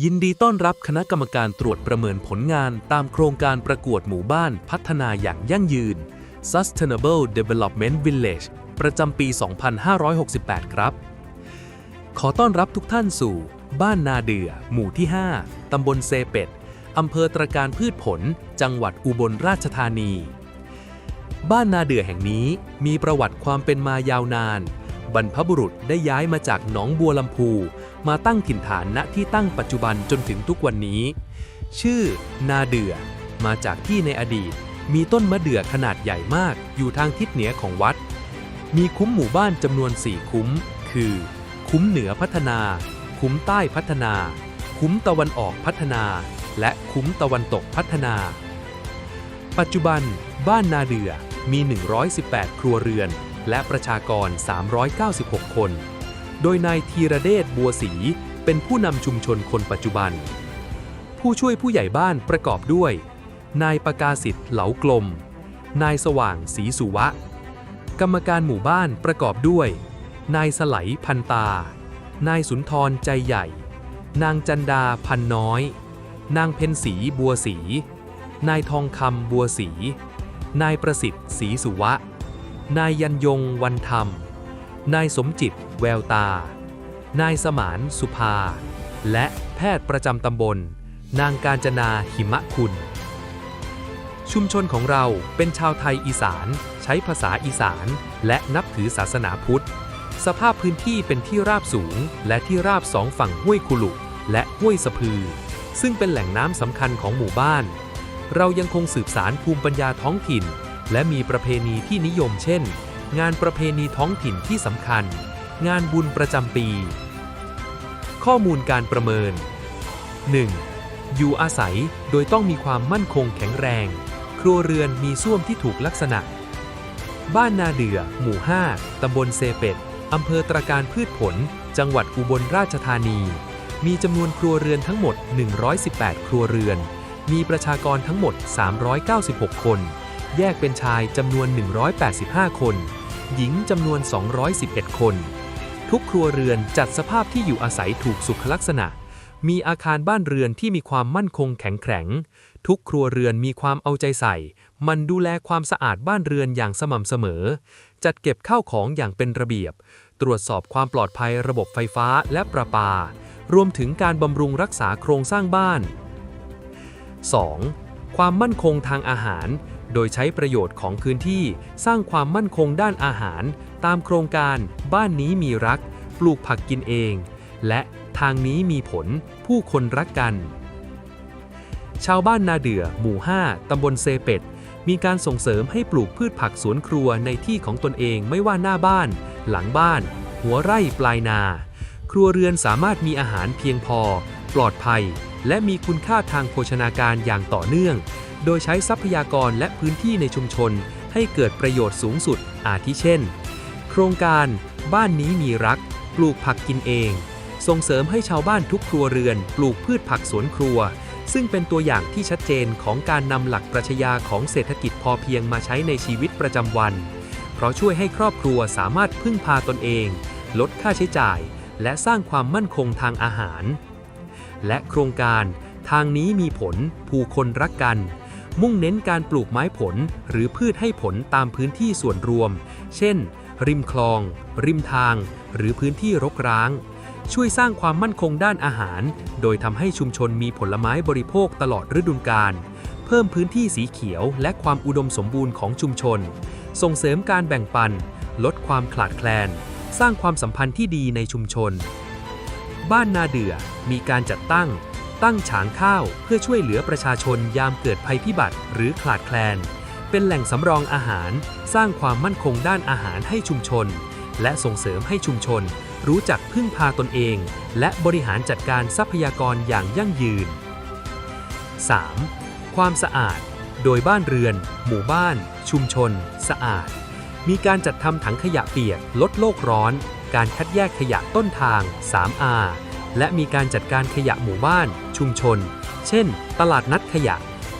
ยินดีต้อนรับคณะกรรมการตรวจประเมินผลงานตามโครงการประกวดหมู่บ้านพัฒนาอย่างยั่งยืน Sustainable Development Village ประจำปี 2568 ครับ ขอต้อนรับทุกท่านสู่ บ้านนาเดือ หมู่ที่ 5 ตำบลเซเป็ด อำเภอตรการพืชผล จังหวัดอุบลราชธานี บ้านนาเดือแห่งนี้มีประวัติความเป็นมายาวนาน บรรพบุรุษได้ย้ายมาจากหนองบัวลำพู มาตั้งถิ่นฐานณที่ตั้งปัจจุบันจนถึงทุกวันนี้ ชื่อ นาเดือ มาจากที่ในอดีต มีต้นมะเดื่อขนาดใหญ่มากอยู่ทางทิศเหนือของวัด มีคุ้มหมู่บ้านจำนวน4คุ้ม คือ คุ้มเหนือพัฒนา คุ้มใต้พัฒนา คุ้มตะวันออกพัฒนา และคุ้มตะวันตกพัฒนา ปัจจุบัน บ้านนาเดือมี 118 ครัวเรือน และประชากร 396 คน โดยนายธีระเดชบัวศรีเป็นผู้นำชุมชนคนปัจจุบัน ผู้ช่วยผู้ใหญ่บ้านประกอบด้วย นายประกาศิทธิ์เหลากลม นายสว่างศรีสุวะ กรรมการหมู่บ้านประกอบด้วย นายสไหลพันตา นายสุนทรใจใหญ่ นางจันดาพันน้อย นางเพ็ญศรีบัวศรีนายทองคำบัวศรีนายประสิทธิ์ศรีสุวะ นายยันยงวันธรรม นายสมจิตแววตา นายสมานสุภา และแพทย์ประจำตำบล นางการจนาหิมะคุณ ชุมชนของเราเป็นชาวไทยอีสาน ใช้ภาษาอีสาน และนับถือศาสนาพุทธ สภาพพื้นที่เป็นที่ราบสูง และที่ราบสองฝั่งห้วยคุลุและห้วยสะพือ ซึ่งเป็นแหล่งน้ำสำคัญของหมู่บ้าน เรายังคงสืบสารภูมิปัญญาท้องถิ่น และมีประเพณีที่นิยมเช่น งานประเพณีท้องถิ่นที่สำคัญ งานบุญประจำปี ข้อมูลการประเมิน 1. อยู่อาศัยโดยต้องมีความมั่นคงแข็งแรง ครัวเรือนมีส้วมที่ถูกลักษณะ บ้านนาเดือ หมู่ 5 ตำบลเซเป็ดอำเภอตราการพืชผล จังหวัดอุบลราชธานี มีจำนวนครัวเรือนทั้งหมด 118 ครัวเรือน มีประชากรทั้งหมด 396 คน แยกเป็นชายจำนวน 185 คน หญิงจำนวน 211 คน ทุกครัวเรือนจัดสภาพที่อยู่อาศัยถูกสุขลักษณะ มีอาคารบ้านเรือนที่มีความมั่นคงแข็งแกร่ง ทุกครัวเรือนมีความเอาใจใส่ มันดูแลความสะอาดบ้านเรือนอย่างสม่ำเสมอ จัดเก็บข้าวของอย่างเป็นระเบียบ ตรวจสอบความปลอดภัยระบบไฟฟ้าและประปา รวมถึงการบำรุงรักษาโครงสร้างบ้าน 2. ความมั่นคงทางอาหาร โดยใช้ประโยชน์ของพื้นที่สร้างความมั่นคงด้านอาหาร ตามโครงการบ้านนี้มีรัก ปลูกผักกินเอง และทางนี้มีผลผู้คนรักกัน ชาวบ้านนาเดือ หมู่ 5 ตำบลเซเป็ด มีการส่งเสริมให้ปลูกพืชผักสวนครัวในที่ของตนเองไม่ว่าหน้าบ้าน หลังบ้าน หัวไร่ปลายนา ครัวเรือนสามารถมีอาหารเพียงพอ ปลอดภัย และมีคุณค่าทางโภชนาการอย่างต่อเนื่อง โดยใช้ทรัพยากรและพื้นที่ในชุมชน ให้เกิดประโยชน์สูงสุด อาทิเช่น โครงการ บ้านนี้มีรัก ปลูกผักกินเอง ส่งเสริมให้ชาวบ้านทุกครัวเรือน ปลูกพืชผักสวนครัว ซึ่งเป็นตัวอย่างที่ชัดเจนของการนำหลักปรัชญาของเศรษฐกิจพอเพียงมาใช้ในชีวิตประจำวัน เพราะช่วยให้ครอบครัวสามารถพึ่งพาตนเอง ลดค่าใช้จ่าย และสร้างความมั่นคงทางอาหาร และโครงการทางนี้มีผล ผู้คนรักกัน มุ่งเน้นการปลูกไม้ผลหรือพืชให้ผลตามพื้นที่ส่วนรวม เช่น ริมคลอง ริมทาง หรือพื้นที่รกร้าง ช่วยสร้างความมั่นคงด้านอาหาร โดยทำให้ชุมชนมีผลไม้บริโภคตลอดฤดูกาลเพิ่มพื้นที่สีเขียวและความอุดมสมบูรณ์ของชุมชน ส่งเสริมการแบ่งปัน ลดความขาดแคลน สร้างความสัมพันธ์ที่ดีในชุมชน บ้านนาเดือมีการจัดตั้ง ตั้งฉางข้าวเพื่อช่วยเหลือประชาชนยามเกิดภัยพิบัติหรือขาดแคลน เป็นแหล่งสำรองอาหาร สร้างความมั่นคงด้านอาหารให้ชุมชน และส่งเสริมให้ชุมชน รู้จักพึ่งพาตนเอง และบริหารจัดการทรัพยากรอย่างยั่งยืน 3. ความสะอาด โดยบ้านเรือน หมู่บ้าน ชุมชน สะอาด มีการจัดทำถังขยะเปียก ลดโลกร้อน การคัดแยกขยะต้นทาง 3R และมีการจัดการขยะหมู่บ้าน ชุมชน เช่น ตลาดนัดขยะ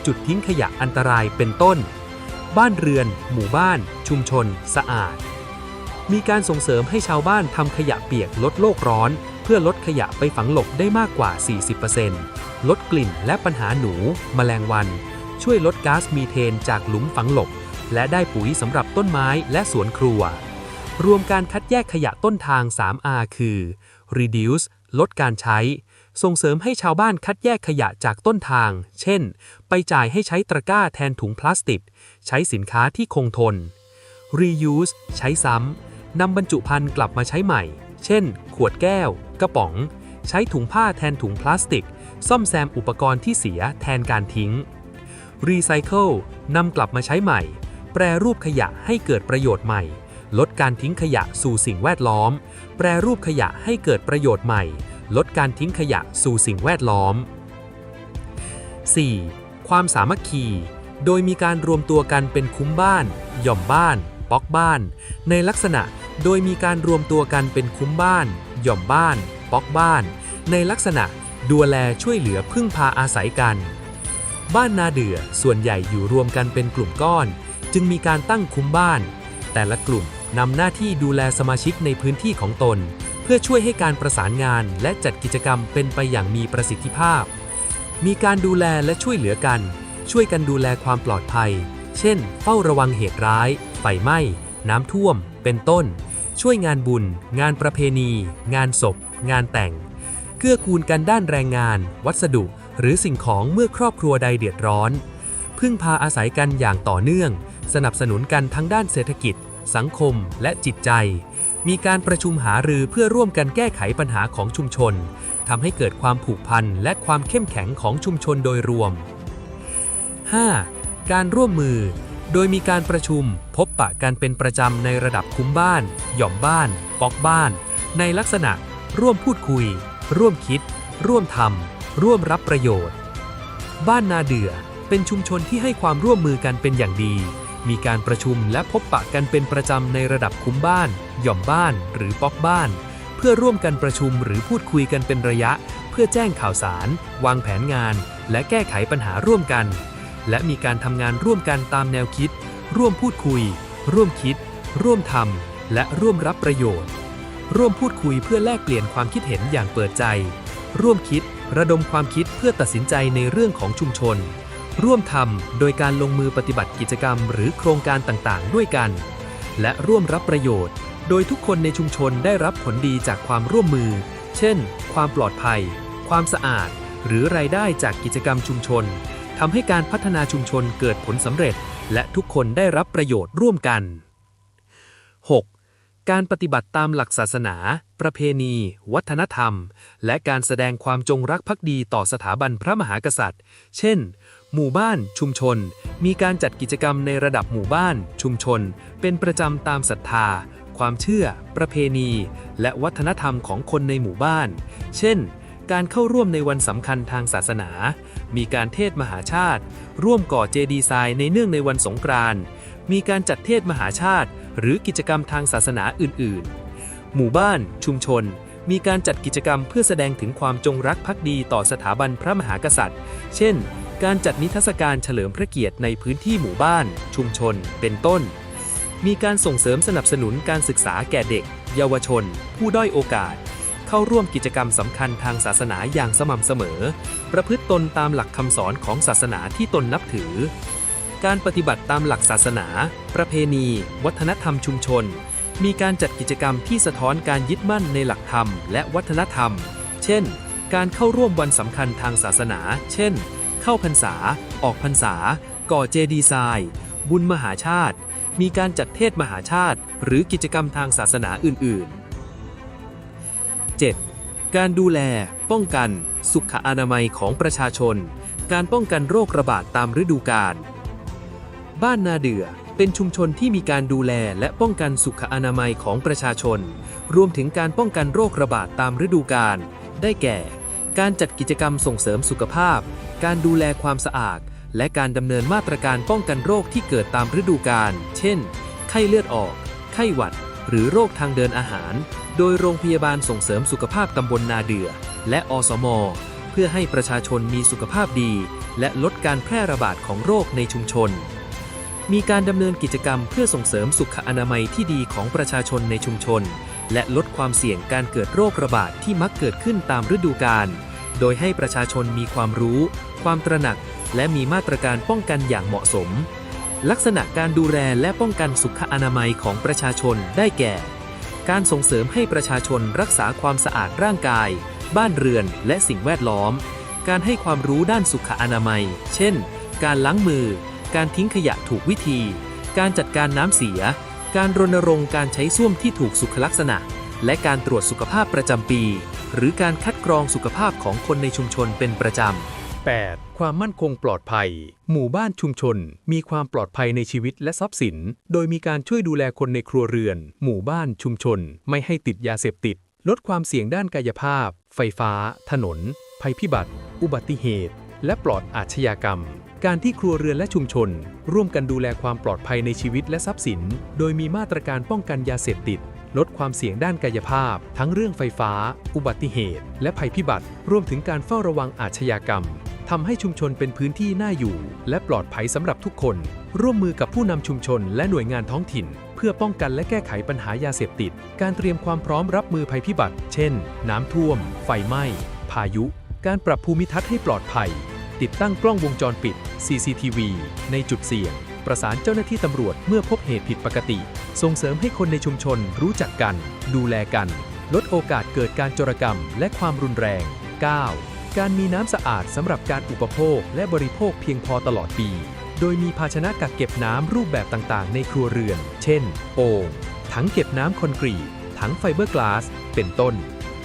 จุดทิ้งขยะอันตรายเป็นต้น บ้านเรือน หมู่บ้าน ชุมชน สะอาด มีการส่งเสริมให้ชาวบ้านทำขยะเปียกลดโลกร้อน เพื่อลดขยะไปฝังหลบได้มากกว่า 40%ลดกลิ่นและปัญหาหนู แมลงวัน ช่วยลดก๊าซมีเทนจากหลุมฝังหลบ และได้ปุ๋ยสำหรับต้นไม้และสวนครัว รวมการคัดแยกขยะต้นทาง 3R คือ reduce ลดการใช้ ส่งเสริมให้ชาวบ้านคัดแยกขยะจากต้นทาง เช่น ไปจ่ายให้ใช้ตะกร้าแทนถุงพลาสติก ใช้สินค้าที่คงทน reuse ใช้ซ้ำ นำบรรจุภัณฑ์กลับมาใช้ใหม่ เช่น ขวดแก้ว กระป๋อง ใช้ถุงผ้าแทนถุงพลาสติก ซ่อมแซมอุปกรณ์ที่เสียแทนการทิ้ง Recycle นำกลับมาใช้ใหม่ แปรรูปขยะให้เกิดประโยชน์ใหม่ ลดการทิ้งขยะสู่สิ่งแวดล้อม แปรรูปขยะให้เกิดประโยชน์ใหม่ ลดการทิ้งขยะสู่สิ่งแวดล้อม 4. ความสามัคคี โดยมีการรวมตัวกันเป็นคุ้มบ้าน หย่อมบ้าน ป๊อกบ้าน ในลักษณะโดยมีการรวมตัวกันเป็นคุ้มบ้าน หย่อมบ้าน ป๊อกบ้าน ในลักษณะดูแลช่วยเหลือพึ่งพาอาศัยกัน บ้านนาเดือส่วนใหญ่อยู่รวมกันเป็นกลุ่มก้อน จึงมีการตั้งคุ้มบ้าน แต่ละกลุ่ม นำหน้าที่ดูแลสมาชิกในพื้นที่ของตน เพื่อช่วยให้การประสานงานและจัดกิจกรรมเป็นไปอย่างมีประสิทธิภาพ มีการดูแลและช่วยเหลือกัน ช่วยกันดูแลความปลอดภัย เช่น เฝ้าระวังเหตุร้าย ไฟไหม้ น้ำท่วม เป็นต้น ช่วยงานบุญ งานประเพณี งานศพ งานแต่ง เกื้อกูลกันด้านแรงงาน วัสดุ หรือสิ่งของเมื่อครอบครัวใดเดือดร้อน พึ่งพาอาศัยกันอย่างต่อเนื่อง สนับสนุนกันทั้งด้านเศรษฐกิจ สังคม และจิตใจ มีการประชุมหารือเพื่อร่วมกันแก้ไขปัญหาของชุมชนทำให้เกิดความผูกพันและความเข้มแข็งของชุมชนโดยรวม 5. การร่วมมือ โดยมีการประชุมพบปะกันเป็นประจำในระดับคุ้มบ้าน หย่อมบ้าน ปอกบ้าน ในลักษณะ ร่วมพูดคุย ร่วมคิด ร่วมทำร่วมรับประโยชน์ บ้านนาเดือเป็นชุมชนที่ให้ความร่วมมือกันเป็นอย่างดี มีการประชุมและพบปะกันเป็นประจำในระดับคุ้มบ้าน หย่อมบ้าน หรือป๊อกบ้าน เพื่อร่วมกันประชุมหรือพูดคุยกันเป็นระยะ เพื่อแจ้งข่าวสาร วางแผนงาน และแก้ไขปัญหาร่วมกัน และมีการทำงานร่วมกันตามแนวคิด ร่วมพูดคุย ร่วมคิด ร่วมทำและร่วมรับประโยชน์ ร่วมพูดคุยเพื่อแลกเปลี่ยนความคิดเห็นอย่างเปิดใจ ร่วมคิด ระดมความคิดเพื่อตัดสินใจในเรื่องของชุมชน ร่วมทำโดยการลงมือปฏิบัติกิจกรรมหรือโครงการต่างๆ ด้วยกัน และร่วมรับประโยชน์ โดยทุกคนในชุมชนได้รับผลดีจากความร่วมมือ เช่น ความปลอดภัย ความสะอาด หรือรายได้จากกิจกรรมชุมชนทำให้การพัฒนาชุมชนเกิดผลสำเร็จ และทุกคนได้รับประโยชน์ร่วมกัน 6. การปฏิบัติตามหลักศาสนา ประเพณี วัฒนธรรม และการแสดงความจงรักภักดีต่อสถาบันพระมหากษัตริย์ เช่น หมู่บ้าน ชุมชน มีการจัดกิจกรรมในระดับหมู่บ้าน ชุมชน เป็นประจำตามศรัทธา ความเชื่อ ประเพณี และวัฒนธรรมของคนในหมู่บ้าน เช่น การเข้าร่วมในวันสำคัญทางศาสนา มีการเทศมหาชาติ ร่วมก่อเจดีย์ทรายในเนื่องในวันสงกรานต์มีการจัดเทศมหาชาติ หรือกิจกรรมทางศาสนาอื่น ๆ หมู่บ้าน ชุมชนมีการจัดกิจกรรมเพื่อแสดงถึงความจงรักภักดีต่อสถาบันพระมหากษัตริย์ เช่น การจัดนิทรรศการเฉลิมพระเกียรติในพื้นที่หมู่บ้าน ชุมชน เป็นต้น มีการส่งเสริมสนับสนุนการศึกษาแก่เด็ก เยาวชน ผู้ด้อยโอกาส เข้าร่วมกิจกรรมสำคัญทางศาสนาอย่างสม่ำเสมอ ประพฤติตนตามหลักคำสอนของศาสนาที่ตนนับถือ การปฏิบัติตามหลักศาสนา ประเพณี วัฒนธรรมชุมชน มีการจัดกิจกรรมที่สะท้อนการยึดมั่นในหลักธรรม และวัฒนธรรม เช่น การเข้าร่วมวันสำคัญทางศาสนา เช่น เข้าพรรษา ออกพรรษา ก่อเจดีย์ทรายบุญมหาชาติ มีการจัดเทศมหาชาติ หรือกิจกรรมทางศาสนาอื่น ๆ 7. การดูแล ป้องกัน สุขอนามัยของประชาชน การป้องกันโรคระบาดตามฤดูกาลบ้านนาเดือเป็นชุมชนที่มีการดูแลและป้องกันสุขอนามัยของประชาชน รวมถึงการป้องกันโรคระบาดตามฤดูกาลได้แก่ การจัดกิจกรรมส่งเสริมสุขภาพ การดูแลความสะอาด และการดำเนินมาตรการป้องกันโรคที่เกิดตามฤดูกาล เช่น ไข้เลือดออก ไข้หวัด หรือโรคทางเดินอาหาร โดยโรงพยาบาลส่งเสริมสุขภาพตำบลนาเดือ และอสม เพื่อให้ประชาชนมีสุขภาพดี และลดการแพร่ระบาดของโรคในชุมชน มีการดำเนินกิจกรรมเพื่อส่งเสริมสุขอนามัยที่ดีของประชาชนในชุมชน และลดความเสี่ยงการเกิดโรคระบาดที่มักเกิดขึ้นตามฤดูกาล โดยให้ประชาชนมีความรู้ ความตระหนัก และมีมาตรการป้องกันอย่างเหมาะสม ลักษณะการดูแลและป้องกันสุขอนามัยของประชาชนได้แก่ การส่งเสริมให้ประชาชนรักษาความสะอาดร่างกาย บ้านเรือน และสิ่งแวดล้อม การให้ความรู้ด้านสุขอนามัย เช่น การล้างมือ การทิ้งขยะถูกวิธี การจัดการน้ำเสีย การรณรงค์การใช้ส้วมที่ถูกสุขลักษณะ และการตรวจสุขภาพประจำปี หรือการคัดกรองสุขภาพของคนในชุมชนเป็นประจำ 8. ความมั่นคงปลอดภัย หมู่บ้านชุมชน มีความปลอดภัยในชีวิตและทรัพย์สิน โดยมีการช่วยดูแลคนในครัวเรือน หมู่บ้านชุมชน ไม่ให้ติดยาเสพติด ลดความเสี่ยงด้านกายภาพ ไฟฟ้า ถนน ภัยพิบัติ อุบัติเหตุ และปลอดอาชญากรรม การที่ครัวเรือนและชุมชน ร่วมกันดูแลความปลอดภัยในชีวิตและทรัพย์สิน โดยมีมาตรการป้องกันยาเสพติด ลดความเสี่ยงด้านกายภาพ ทั้งเรื่องไฟฟ้า อุบัติเหตุ และภัยพิบัติ รวมถึงการเฝ้าระวังอาชญากรรมทำให้ชุมชนเป็นพื้นที่น่าอยู่ และปลอดภัยสำหรับทุกคน ร่วมมือกับผู้นำชุมชนและหน่วยงานท้องถิ่น เพื่อป้องกันและแก้ไขปัญหายาเสพติด การเตรียมความพร้อมรับมือภัยพิบัติ เช่น น้ำท่วม ไฟไหม้ พายุ การปรับภูมิทัศน์ให้ปลอดภัย ติดตั้งกล้องวงจรปิด CCTV ในจุดเสี่ยง ประสานเจ้าหน้าที่ตำรวจเมื่อพบเหตุผิดปกติ ส่งเสริมให้คนในชุมชนรู้จักกัน ดูแลกัน ลดโอกาสเกิดการโจรกรรมและความรุนแรง 9. การมีน้ำสะอาดสำหรับการอุปโภคและบริโภคเพียงพอตลอดปี โดยมีภาชนะกักเก็บน้ำรูปแบบต่างๆ ในครัวเรือน เช่น โอ่งถังเก็บน้ำคอนกรีตถังไฟเบอร์กลาส เป็นต้น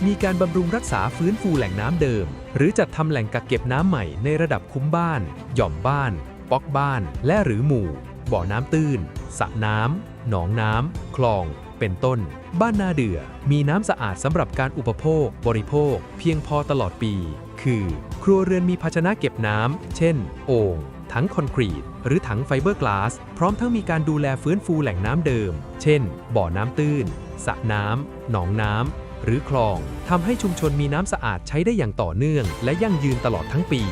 มีการบำรุงรักษาฟื้นฟูแหล่งน้ำเดิม หรือจัดทำแหล่งกักเก็บน้ำใหม่ในระดับคุ้มบ้าน หย่อมบ้าน ป๊อกบ้าน และหรือหมู่ บ่อน้ำตื้นสระน้ำหนองน้ำคลอง เป็นต้น บ้านนาเดือ มีน้ำสะอาดสำหรับการอุปโภค บริโภค เพียงพอตลอดปี คือ ครัวเรือนมีภาชนะเก็บน้ำ เช่น โอ่งถังคอนกรีต หรือถังไฟเบอร์กลาส พร้อมทั้งมีการดูแลฟื้นฟูแหล่งน้ำเดิม เช่น บ่อน้ำตื้นสระน้ำหนองน้ำ หรือคลองทำให้ชุมชนมีน้ำสะอาดใช้ได้อย่างต่อเนื่อง และยั่งยืนตลอดทั้งปี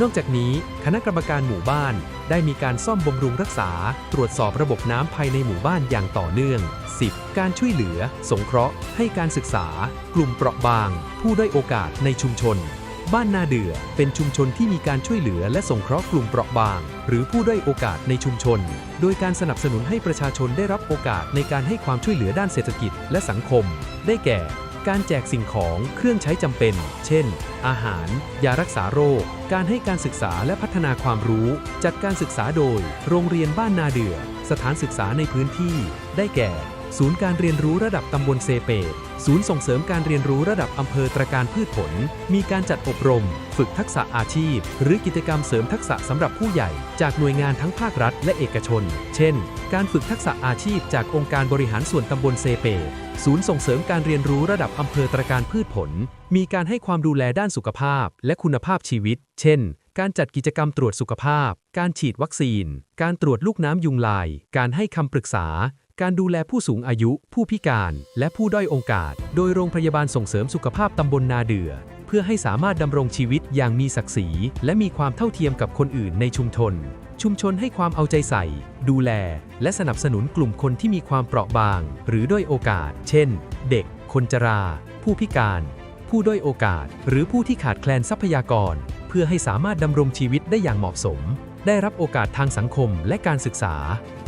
นอกจากนี้คณะกรรมการหมู่บ้านได้มีการซ่อมบำรุงรักษา ตรวจสอบระบบน้ำภายในหมู่บ้านอย่างต่อเนื่อง 10. การช่วยเหลือ สงเคราะห์ ให้การศึกษา กลุ่มเปราะบาง ผู้ด้อยโอกาสในชุมชน บ้านนาเดือ เป็นชุมชนที่มีการช่วยเหลือและสงเคราะห์กลุ่มเปราะบาง หรือผู้ด้อยโอกาสในชุมชน โดยการสนับสนุนให้ประชาชนได้รับโอกาสในการให้ความช่วยเหลือด้านเศรษฐกิจและสังคม ได้แก่ การแจกสิ่งของเครื่องใช้จำเป็น เช่น อาหาร ยารักษาโรค การให้การศึกษาและพัฒนาความรู้ จัดการศึกษาโดย โรงเรียนบ้านนาเดือ สถานศึกษาในพื้นที่ ได้แก่ ศูนย์การเรียนรู้ระดับตำบลเซเปตศูนย์ส่งเสริมการเรียนรู้ระดับอำเภอตรการพืชผล มีการจัดอบรม ฝึกทักษะอาชีพ หรือกิจกรรมเสริมทักษะสำหรับผู้ใหญ่ จากหน่วยงานทั้งภาครัฐและเอกชน เช่น การฝึกทักษะอาชีพจากองค์การบริหารส่วนตำบลเซเปตศูนย์ส่งเสริมการเรียนรู้ระดับอำเภอตรการพืชผล มีการให้ความดูแลด้านสุขภาพ และคุณภาพชีวิต เช่นการจัดกิจกรรมตรวจสุขภาพ การฉีดวัคซีน การตรวจลูกน้ำยุงลาย การให้คำปรึกษาการดูแลผู้สูงอายุ ผู้พิการ และผู้ด้อยโอกาส โดยโรงพยาบาลส่งเสริมสุขภาพตำบลนาเดือ เพื่อให้สามารถดำรงชีวิตอย่างมีศักดิ์ศรี และมีความเท่าเทียมกับคนอื่นในชุมชน ชุมชนให้ความเอาใจใส่ ดูแล และสนับสนุนกลุ่มคนที่มีความเปราะบาง หรือด้อยโอกาส เช่น เด็ก คนชรา ผู้พิการ ผู้ด้อยโอกาส หรือผู้ที่ขาดแคลนทรัพยากร เพื่อให้สามารถดำรงชีวิตได้อย่างเหมาะสม ได้รับโอกาสทางสังคมและการศึกษา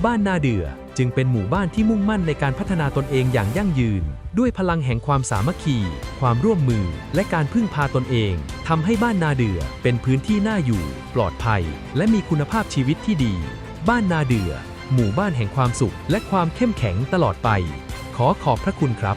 บ้านนาเดือ จึงเป็นหมู่บ้านที่มุ่งมั่นในการพัฒนาตนเองอย่างยั่งยืน ด้วยพลังแห่งความสามัคคี ความร่วมมือ และการพึ่งพาตนเองทำให้บ้านนาเดือเป็นพื้นที่น่าอยู่ ปลอดภัย และมีคุณภาพชีวิตที่ดี บ้านนาเดือ หมู่บ้านแห่งความสุข และความเข้มแข็งตลอดไป ขอขอบพระคุณครับ